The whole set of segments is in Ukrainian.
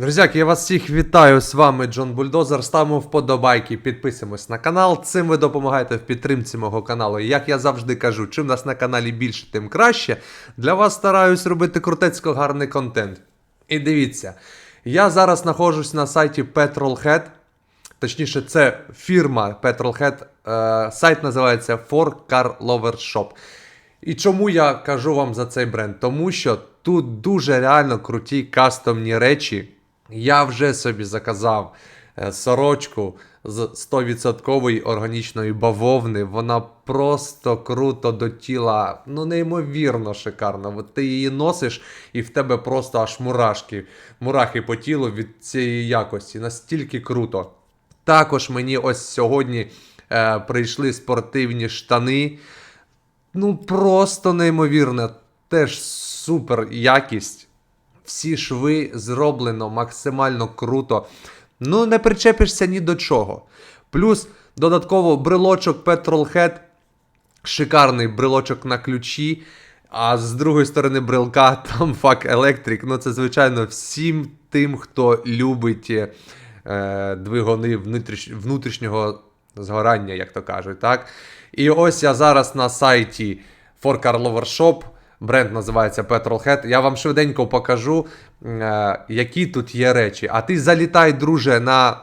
Друзяки, я вас всіх вітаю. З вами Джон Бульдозер. Ставимо вподобайки, підписуємось на канал. Цим ви допомагаєте в підтримці мого каналу. І Як я завжди кажу, чим нас на каналі більше, тим краще. Для вас стараюсь робити крутецько гарний контент. І дивіться, я зараз знаходжусь на сайті Petrolhead. Точніше, це фірма Petrolhead. Е, сайт називається 4 Car Lover Shop. І чому я кажу вам за цей бренд? Тому що тут дуже реально круті кастомні речі. Я вже собі заказав е, сорочку з 100% органічної бавовни. Вона просто круто до тіла, ну неймовірно шикарна. От ти її носиш, і в тебе просто аж мурашки, мурахи по тілу від цієї якості. Настільки круто. Також мені ось сьогодні е, прийшли спортивні штани. Ну, просто неймовірно. Теж супер якість. Всі шви зроблено максимально круто. Ну, не причепишся ні до чого. Плюс додатково брелочок Petrolhead. Шикарний брелочок на ключі. А з другої сторони брелка там фак електрик. Ну, це, звичайно, всім тим, хто любить е, двигуни внутріш... внутрішнього згорання, як то кажуть. так? І ось я зараз на сайті For Car Lover Shop. Бренд називається Petrolhead. Я вам швиденько покажу, е, які тут є речі. А ти залітай, друже, на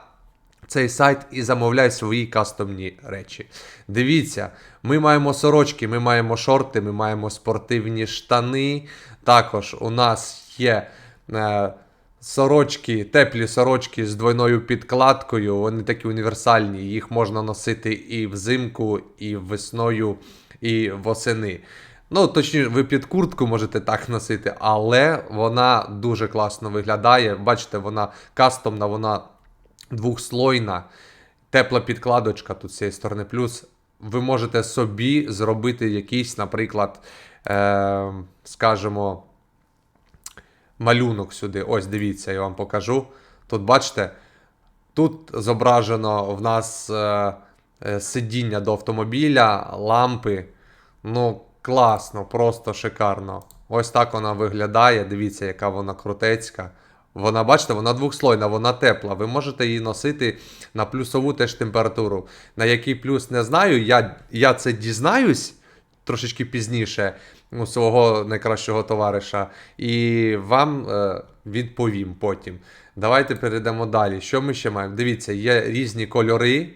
цей сайт і замовляй свої кастомні речі. Дивіться, ми маємо сорочки, ми маємо шорти, ми маємо спортивні штани. Також у нас є. Е, Сорочки, теплі сорочки з двойною підкладкою, вони такі універсальні. Їх можна носити і взимку, і весною, і восени. Ну, точніше, ви під куртку можете так носити, але вона дуже класно виглядає. Бачите, вона кастомна, вона двохслойна, тепла підкладочка тут з цієї сторони. Плюс ви можете собі зробити якийсь, наприклад, е, скажімо, малюнок сюди. Ось дивіться, я вам покажу. Тут бачите, тут зображено в нас е, е, сидіння до автомобіля, лампи. Ну, класно, просто шикарно. Ось так вона виглядає. Дивіться, яка вона крутецька. Вона, бачите, вона двохслойна, вона тепла. Ви можете її носити на плюсову теж температуру. На який плюс не знаю. Я, я це дізнаюсь трошечки пізніше у свого найкращого товариша, і вам е, відповім потім. Давайте перейдемо далі. Що ми ще маємо? Дивіться, є різні кольори.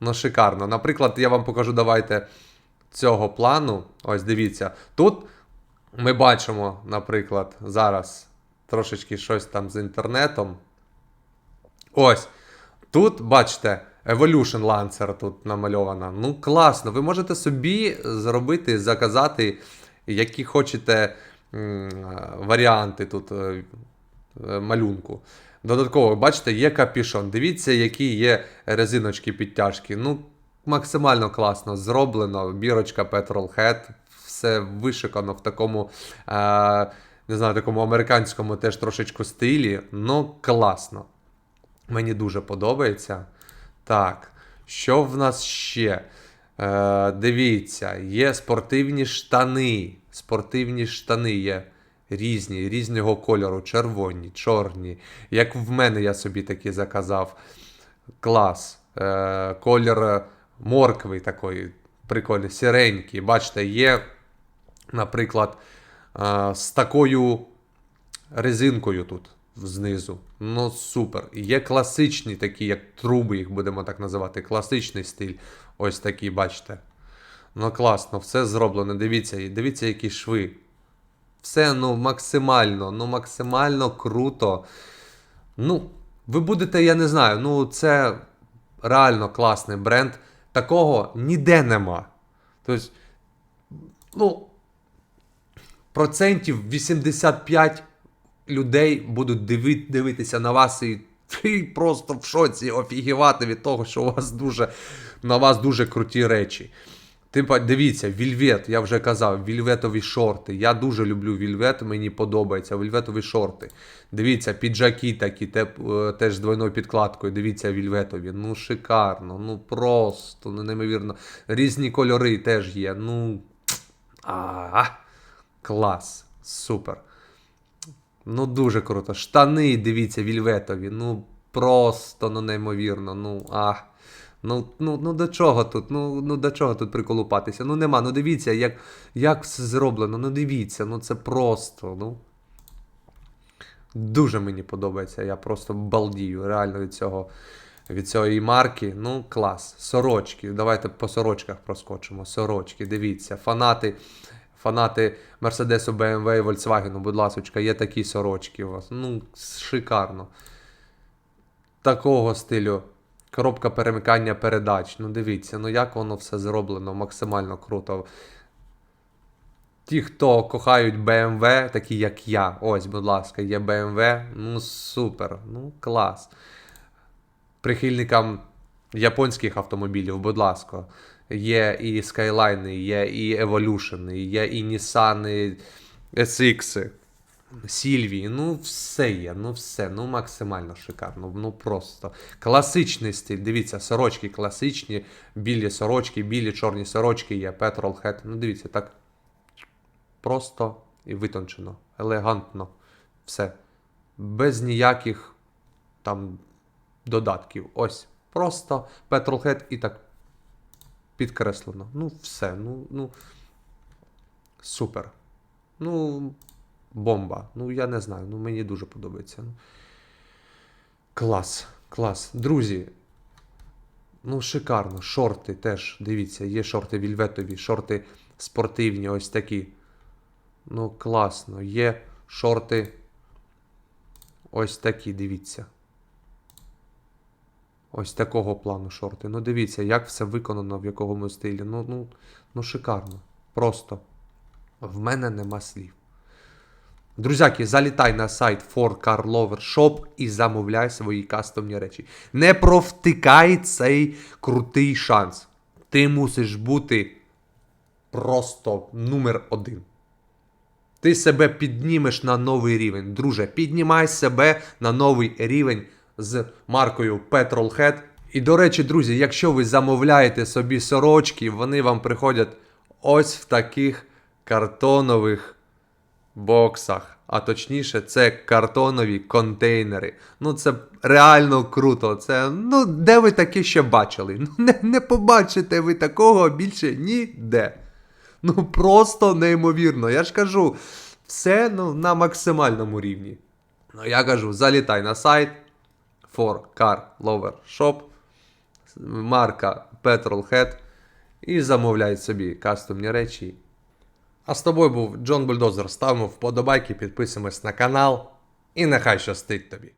Ну, шикарно. Наприклад, я вам покажу, давайте цього плану. Ось дивіться. Тут ми бачимо, наприклад, зараз трошечки щось там з інтернетом. Ось. Тут, бачите, Evolution Lancer тут намальована. Ну, класно. Ви можете собі зробити, заказати, які хочете варіанти тут е, е, малюнку. Додатково, бачите, є капішон. Дивіться, які є резиночки підтяжки. Ну, максимально класно зроблено. Бірочка Petrolhead. Все вишикано в такому, е, не знаю, такому американському теж трошечку стилі. Ну, класно. Мені дуже подобається. Так, що в нас ще? Е, дивіться, є спортивні штани. Спортивні штани є різні, різного кольору, червоні, чорні. Як в мене я собі такі заказав. Клас. Е, колір моркви такої, прикольний, сіренький. Бачите, є, наприклад, з такою резинкою тут знизу. Ну, супер. Є класичні такі, як труби, їх будемо так називати. Класичний стиль. Ось такі, бачите. Ну, класно, все зроблено. Дивіться, дивіться, які шви. Все ну максимально, ну максимально круто. Ну, ви будете, я не знаю, ну це реально класний бренд. Такого ніде нема. Тобто, ну, процентів 85 людей будуть диви, дивитися на вас і ти просто в шоці офігівати від того, що у вас дуже, на вас дуже круті речі. Типа, дивіться, вільвет, я вже казав, вільветові шорти. Я дуже люблю вільвет, мені подобається. Вільветові шорти. Дивіться, піджаки такі, е, теж з двойною підкладкою. Дивіться, вільветові. Ну, шикарно, ну просто, ну неймовірно. Різні кольори теж є. Ну. А, клас. Супер. Ну, дуже круто. Штани, дивіться, вільветові. Ну, просто ну, неймовірно. Ну, а. Ну, ну, ну до чого тут? Ну, ну до чого тут приколупатися? Ну нема. Ну дивіться, як, як все зроблено. Ну дивіться, ну це просто. Ну. Дуже мені подобається. Я просто балдію реально від цього. Від цієї марки, ну клас. Сорочки. Давайте по сорочках проскочимо. Сорочки, дивіться, фанати, фанати Мерседесу, BMW і Volkswagen, будь ласочка, є такі сорочки у вас. Ну, шикарно. Такого стилю. Коробка перемикання передач. Ну, дивіться, ну як воно все зроблено, максимально круто. Ті, хто кохають BMW, такі як я. Ось, будь ласка, є BMW. Ну, супер. Ну, клас прихильникам японських автомобілів, будь ласка. Є і Skyline, є і Evolution, є і Nissan SX, Sylvie, ну все є, ну все, ну максимально шикарно, ну просто. Класичний стиль, дивіться, сорочки класичні, білі сорочки, білі чорні сорочки є, Petrol Head, ну дивіться, так просто і витончено, елегантно, все. Без ніяких там додатків. Ось. Просто Petrolhead і так підкреслено. Ну, все. Ну, ну. Супер. Ну, бомба. Ну, я не знаю. Ну, мені дуже подобається. Клас. Клас. Друзі. Ну, шикарно. Шорти теж. Дивіться, є шорти вільветові, шорти спортивні, ось такі. Ну, класно. Є шорти. Ось такі, дивіться. Ось такого плану шорти. Ну дивіться, як все виконано в якому стилі. Ну, ну, ну шикарно. Просто. В мене нема слів. Друзяки, залітай на сайт 4Car Lover Shop і замовляй свої кастомні речі. Не провтикай цей крутий шанс. Ти мусиш бути просто номер один. Ти себе піднімеш на новий рівень. Друже, піднімай себе на новий рівень з маркою Petrolhead. І до речі, друзі, якщо ви замовляєте собі сорочки, вони вам приходять ось в таких картонових боксах. А точніше, це картонові контейнери. Ну, це реально круто. Це, ну, де ви таке ще бачили? Ну, не, не побачите ви такого більше ніде. Ну, просто неймовірно. Я ж кажу, все ну, на максимальному рівні. Ну, я кажу, залітай на сайт 4Car Lover Shop, марка Petrolhead і замовляй собі кастомні речі. А з тобою був Джон Бульдозер. Ставимо вподобайки, підписуємось на канал і нехай щастить тобі.